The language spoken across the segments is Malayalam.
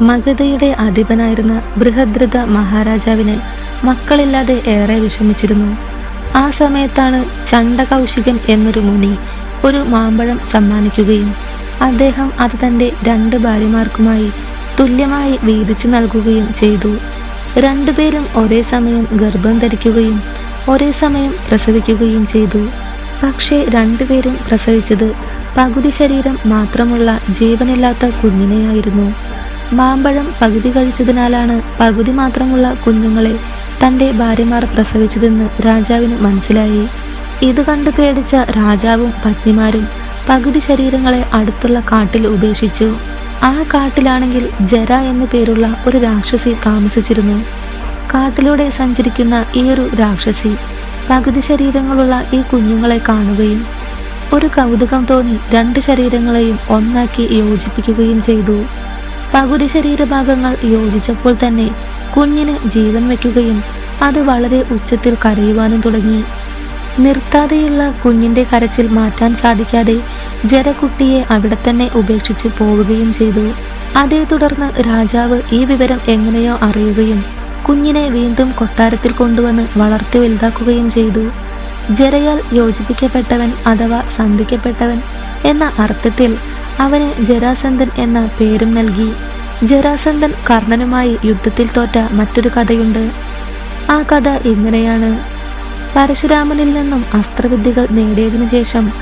മഗധയുടെ അധിപനായിരുന്ന ബൃഹദ്രഥ മഹാരാജാവിന് മക്കളില്ലാതെ ഏറെ വിഷമിച്ചിരുന്നു. ആ സമയത്താണ് ചണ്ഡകൗശികൻ എന്നൊരു മുനി ഒരു മാമ്പഴം സമ്മാനിക്കുകയും അദ്ദേഹം അത് തന്റെ രണ്ട് ഭാര്യമാർക്കുമായി തുല്യമായി വീതിച്ചു നൽകുകയും ചെയ്തു. രണ്ടുപേരും ഒരേ സമയം ഗർഭം ധരിക്കുകയും ഒരേ സമയം പ്രസവിക്കുകയും ചെയ്തു. പക്ഷേ രണ്ടുപേരും പ്രസവിച്ചത് പകുതി ശരീരം മാത്രമുള്ള ജീവനില്ലാത്ത കുഞ്ഞിനെയായിരുന്നു. മാമ്പഴം പകുതി കഴിച്ചതിനാലാണ് പകുതി മാത്രമുള്ള കുഞ്ഞുങ്ങളെ തന്റെ ഭാര്യമാർ പ്രസവിച്ചതെന്ന് രാജാവിന് മനസ്സിലായി. ഇത് കണ്ട് പേടിച്ച രാജാവും പത്നിമാരും പകുതി ശരീരങ്ങളെ അടുത്തുള്ള കാട്ടിൽ ഉപേക്ഷിച്ചു. ആ കാട്ടിലാണെങ്കിൽ ജര എന്ന പേരുള്ള ഒരു രാക്ഷസി താമസിച്ചിരുന്നു. കാട്ടിലൂടെ സഞ്ചരിക്കുന്ന ഈ ഒരു രാക്ഷസി പകുതി ശരീരങ്ങളുള്ള ഈ കുഞ്ഞുങ്ങളെ കാണുകയും ഒരു കൗതുകം തോന്നി രണ്ട് ശരീരങ്ങളെയും ഒന്നാക്കി യോജിപ്പിക്കുകയും ചെയ്തു. പകുതി ശരീരഭാഗങ്ങൾ യോജിച്ചപ്പോൾ തന്നെ കുഞ്ഞിന് ജീവൻ വയ്ക്കുകയും അത് വളരെ ഉച്ചത്തിൽ കരയുവാനും തുടങ്ങി. നിർത്താതെയുള്ള കുഞ്ഞിന്റെ കരച്ചിൽ മാറ്റാൻ സാധിക്കാതെ ജരക്കുട്ടിയെ അവിടെ തന്നെ ഉപേക്ഷിച്ച് പോവുകയും ചെയ്തു. അതേ തുടർന്ന് രാജാവ് ഈ വിവരം എങ്ങനെയോ അറിയുകയും കുഞ്ഞിനെ വീണ്ടും കൊട്ടാരത്തിൽ കൊണ്ടുവന്ന് വളർത്തി വലുതാക്കുകയും ചെയ്തു. ജരയാൽ യോജിപ്പിക്കപ്പെട്ടവൻ അഥവാ സന്ധിക്കപ്പെട്ടവൻ എന്ന അർത്ഥത്തിൽ അവന് ജരാസന്ധൻ എന്ന പേരും നൽകി. ജരാസന്ധൻ കർണനുമായി യുദ്ധത്തിൽ തോറ്റ മറ്റൊരു കഥയുണ്ട്. ആ കഥ ഇങ്ങനെയാണ് പരശുരാമനിൽ നിന്നും അസ്ത്രവിദ്യകൾ നേടിയതിനു ശേഷം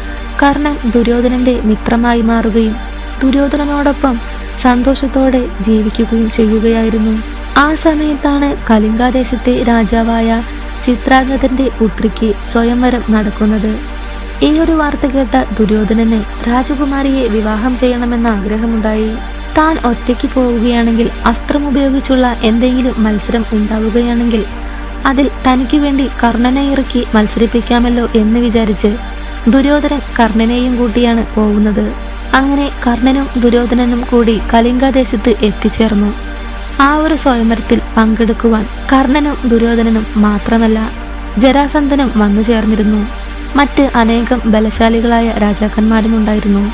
കർണൻ ദുര്യോധനന്റെ മിത്രമായി മാറുകയും ദുര്യോധനനോടൊപ്പം സന്തോഷത്തോടെ ജീവിക്കുകയും ചെയ്യുകയായിരുന്നു. ആ സമയത്താണ് കലിംഗാദേശത്തെ രാജാവായ ചിത്രാംഗതന്റെ പുത്രിക്ക് സ്വയംവരം നടക്കുന്നത്. ഈ ഒരു വാർത്ത കേട്ട ദുര്യോധനന് രാജകുമാരിയെ വിവാഹം ചെയ്യണമെന്ന ആഗ്രഹമുണ്ടായി. താൻ ഒറ്റയ്ക്ക് പോവുകയാണെങ്കിൽ അസ്ത്രം ഉപയോഗിച്ചുള്ള എന്തെങ്കിലും മത്സരം ഉണ്ടാവുകയാണെങ്കിൽ അതിൽ തനിക്ക് വേണ്ടി കർണനെ ഇറക്കി മത്സരിപ്പിക്കാമല്ലോ എന്ന് വിചാരിച്ച് ദുര്യോധനൻ കർണനെയും കൂട്ടിയാണ് പോകുന്നത് അങ്ങനെ കർണനും ദുര്യോധനനും കൂടി കലിംഗദേശത്ത് എത്തിച്ചേർന്നു. ആ ഒരു സ്വയംവരത്തിൽ പങ്കെടുക്കുവാൻ കർണനും ദുര്യോധനനും മാത്രമല്ല ജരാസന്ധനും വന്നു ചേർന്നിരുന്നു മറ്റ് അനേകം ബലശാലികളായ രാജാക്കന്മാരും ഉണ്ടായിരുന്നു.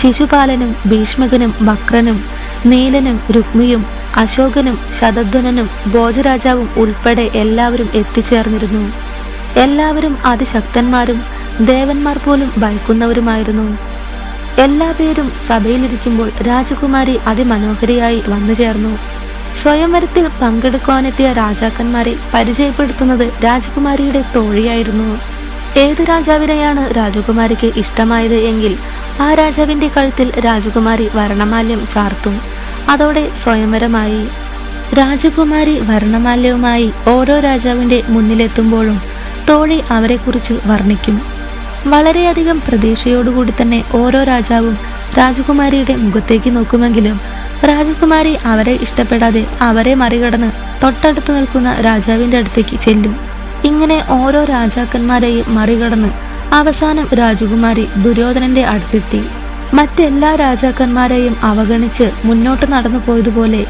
ശിശുപാലനും ഭീഷ്മകനും വക്രനും നീലനും രുക്മിയും അശോകനും ശതധ്വനനും ഭോജരാജാവും ഉൾപ്പെടെ എല്ലാവരും എത്തിച്ചേർന്നിരുന്നു. എല്ലാവരും അതിശക്തന്മാരും ദേവന്മാർ പോലും ഭയക്കുന്നവരുമായിരുന്നു. എല്ലാ പേരും സഭയിലിരിക്കുമ്പോൾ രാജകുമാരി അതിമനോഹരിയായി വന്നു ചേർന്നു. സ്വയംവരത്തിൽ പങ്കെടുക്കുവാനെത്തിയ രാജാക്കന്മാരെ പരിചയപ്പെടുത്തുന്നത് രാജകുമാരിയുടെ തോഴിയായിരുന്നു. ഏത് രാജാവിനെയാണ് രാജകുമാരിക്ക് ഇഷ്ടമായത് എങ്കിൽ ആ രാജാവിന്റെ കഴുത്തിൽ രാജകുമാരി വർണമാല്യം ചാർത്തും. അതോടെ സ്വയംവരമായി. രാജകുമാരി വർണമാല്യവുമായി ഓരോ രാജാവിന്റെ മുന്നിലെത്തുമ്പോഴും തോഴി അവരെക്കുറിച്ച് വർണിക്കും. വളരെയധികം പ്രതീക്ഷയോടുകൂടി തന്നെ ഓരോ രാജാവും രാജകുമാരിയുടെ മുഖത്തേക്ക് നോക്കുമെങ്കിലും രാജകുമാരി അവരെ ഇഷ്ടപ്പെടാതെ അവരെ മറികടന്ന് തൊട്ടടുത്ത് നിൽക്കുന്ന രാജാവിന്റെ അടുത്തേക്ക് ചെല്ലും. ഇങ്ങനെ ഓരോ രാജാക്കന്മാരെയും മറികടന്ന് അവസാനം രാജകുമാരി ദുര്യോധനന്റെ അടുത്തെത്തി. മറ്റെല്ലാ രാജാക്കന്മാരെയും അവഗണിച്ച് മുന്നോട്ട് നടന്നു പോയതുപോലെ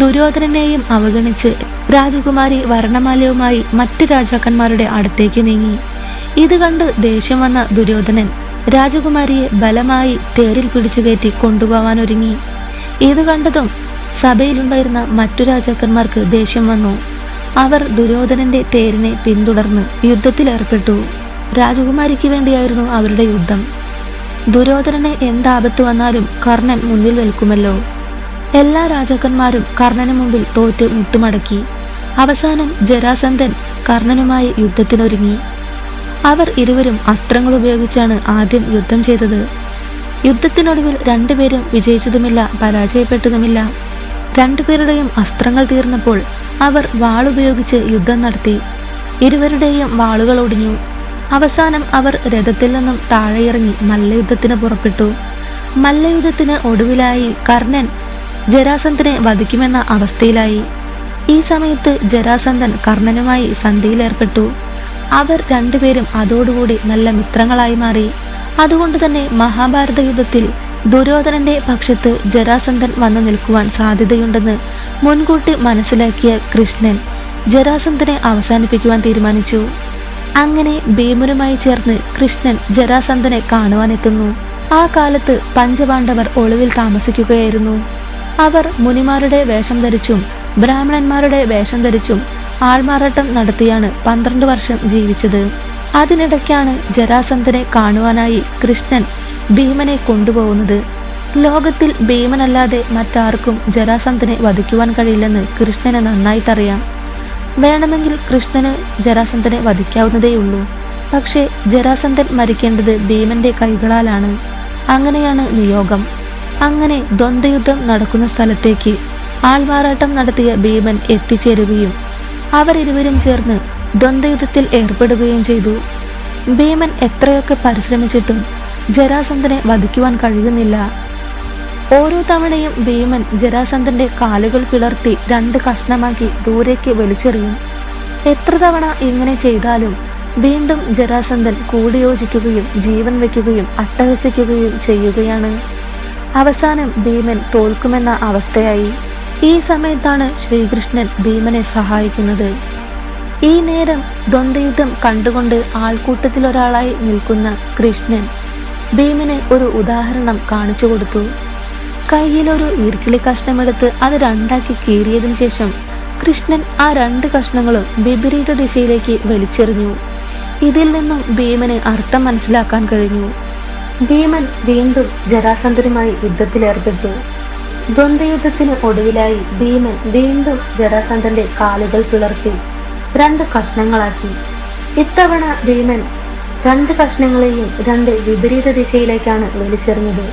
ദുര്യോധനനെയും അവഗണിച്ച് രാജകുമാരി വർണമാലയുമായി മറ്റു രാജാക്കന്മാരുടെ അടുത്തേക്ക് നീങ്ങി. ഇത് കണ്ട് ദേഷ്യം വന്ന ദുര്യോധനൻ രാജകുമാരിയെ ബലമായി തേരിൽ പിടിച്ചു കയറ്റി കൊണ്ടുപോവാനൊരുങ്ങി. ഇത് കണ്ടതും സഭയിലുണ്ടായിരുന്ന മറ്റു രാജാക്കന്മാർക്ക് ദേഷ്യം വന്നു. അവർ ദുര്യോധനന്റെ തേരിനെ പിന്തുടർന്ന് യുദ്ധത്തിലേർപ്പെട്ടു രാജകുമാരിക്ക് വേണ്ടിയായിരുന്നു അവരുടെ യുദ്ധം. ദുര്യോധനനെ എന്താപത്ത് വന്നാലും കർണൻ മുന്നിൽ നിൽക്കുമല്ലോ. എല്ലാ രാജാക്കന്മാരും കർണന് മുമ്പിൽ തോറ്റ് മുട്ടുമടക്കി. അവസാനം ജരാസന്ധൻ കർണനുമായി യുദ്ധത്തിനൊരുങ്ങി. അവർ ഇരുവരും അസ്ത്രങ്ങൾ ഉപയോഗിച്ചാണ് ആദ്യം യുദ്ധം ചെയ്തത്. യുദ്ധത്തിനൊടുവിൽ രണ്ടുപേരും വിജയിച്ചതുമില്ല പരാജയപ്പെട്ടതുമില്ല. രണ്ടുപേരുടെയും അസ്ത്രങ്ങൾ തീർന്നപ്പോൾ അവർ വാളുപയോഗിച്ച് യുദ്ധം നടത്തി. ഇരുവരുടെയും വാളുകൾ ഒടിഞ്ഞു. അവസാനം അവർ രഥത്തിൽ നിന്നും താഴെയിറങ്ങി മല്ലയുദ്ധത്തിന് പുറപ്പെട്ടു. മല്ലയുദ്ധത്തിന് ഒടുവിലായി കർണൻ ജരാസന്ധനെ വധിക്കുമെന്ന അവസ്ഥയിലായി. ഈ സമയത്ത് ജരാസന്ധൻ കർണനുമായി സന്ധിയിലേർപ്പെട്ടു. അവർ രണ്ടുപേരും അതോടുകൂടി നല്ല മിത്രങ്ങളായി മാറി. അതുകൊണ്ട് തന്നെ മഹാഭാരത യുദ്ധത്തിൽ ദുര്യോധനന്റെ പക്ഷത്ത് ജരാസന്ധൻ വന്നു നിൽക്കുവാൻ സാധ്യതയുണ്ടെന്ന് മുൻകൂട്ടി മനസ്സിലാക്കിയ കൃഷ്ണൻ ജരാസന്ധനെ അവസാനിപ്പിക്കുവാൻ തീരുമാനിച്ചു. അങ്ങനെ ഭീമനുമായി ചേർന്ന് കൃഷ്ണൻ ജരാസന്ധനെ കാണുവാനെത്തുന്നു. ആ കാലത്ത് പഞ്ചപാണ്ഡവർ ഒളിവിൽ താമസിക്കുകയായിരുന്നു. അവർ മുനിമാരുടെ വേഷം ധരിച്ചും ബ്രാഹ്മണന്മാരുടെ വേഷം ധരിച്ചും ആൾമാറാട്ടം നടത്തിയാണ് പന്ത്രണ്ട് വർഷം ജീവിച്ചത്. അതിനിടയ്ക്കാണ് ജരാസന്ധനെ കാണുവാനായി കൃഷ്ണൻ ഭീമനെ കൊണ്ടുപോകുന്നത്. ലോകത്തിൽ ഭീമനല്ലാതെ മറ്റാർക്കും ജരാസന്ധനെ വധിക്കുവാൻ കഴിയില്ലെന്ന് കൃഷ്ണന് നന്നായിട്ടറിയാം വേണമെങ്കിൽ കൃഷ്ണന് ജരാസന്ധനെ വധിക്കാവുന്നതേയുള്ളൂ. പക്ഷേ ജരാസന്ധൻ മരിക്കേണ്ടത് ഭീമന്റെ കൈകളാലാണ്. അങ്ങനെയാണ് നിയോഗം. അങ്ങനെ ദ്വന്ദ്യുദ്ധം നടക്കുന്ന സ്ഥലത്തേക്ക് ആൾമാറാട്ടം നടത്തിയ ഭീമൻ എത്തിച്ചേരുകയും അവരിരുവരും ചേർന്ന് ദ്വന്ദ്യുദ്ധത്തിൽ ഏർപ്പെടുകയും ചെയ്തു. ഭീമൻ എത്രയൊക്കെ പരിശ്രമിച്ചിട്ടും ജരാസന്ധനെ വധിക്കുവാൻ കഴിയുന്നില്ല. ഓരോ തവണയും ഭീമൻ ജരാസന്ധന്റെ കാലുകൾ പിളർത്തി രണ്ട് കഷ്ണമാക്കി ദൂരേക്ക് വലിച്ചെറിയും. എത്ര തവണ ഇങ്ങനെ ചെയ്താലും വീണ്ടും ജരാസന്ധൻ കൂടിയോജിക്കുകയും ജീവൻ വയ്ക്കുകയും അട്ടഹസിക്കുകയും ചെയ്യുകയാണ്. അവസാനം ഭീമൻ തോൽക്കുമെന്ന അവസ്ഥയായി. ഈ സമയത്താണ് ശ്രീകൃഷ്ണൻ ഭീമനെ സഹായിക്കുന്നത്. ഈ നേരം ദ്വന്ദ്യുദ്ധം കണ്ടുകൊണ്ട് ആൾക്കൂട്ടത്തിലൊരാളായി നിൽക്കുന്ന കൃഷ്ണൻ ഭീമന് ഒരു ഉദാഹരണം കാണിച്ചു കൊടുത്തു. കയ്യിലൊരു ഈർക്കിളി കഷ്ണമെടുത്ത് അത് രണ്ടാക്കി കീറിയതിനു ശേഷം കൃഷ്ണൻ ആ രണ്ട് കഷ്ണങ്ങളും വിപരീത ദിശയിലേക്ക് വലിച്ചെറിഞ്ഞു. ഇതിൽ നിന്നും ഭീമന് അർത്ഥം മനസ്സിലാക്കാൻ കഴിഞ്ഞു. ഭീമൻ വീണ്ടും ജരാസന്ധനുമായി യുദ്ധത്തിലേർപ്പെട്ടു ദ്വന്ദ്വയുദ്ധത്തിന് ഒടുവിലായി ഭീമൻ വീണ്ടും ജരാസന്ധന്റെ കാലുകൾ പിളർത്തി രണ്ട് കഷ്ണങ്ങളാക്കി. ഇത്തവണ ഭീമൻ രണ്ട് കഷ്ണങ്ങളെയും രണ്ട് വിപരീത ദിശയിലേക്കാണ് വലിച്ചെറിഞ്ഞത്.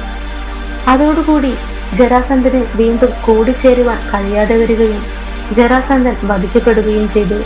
അതോടുകൂടി ജരാസന്ധന് വീണ്ടും കൂടിച്ചേരുവാൻ കഴിയാതെ വരികയും ജരാസന്ധൻ വധിക്കപ്പെടുകയും ചെയ്തു.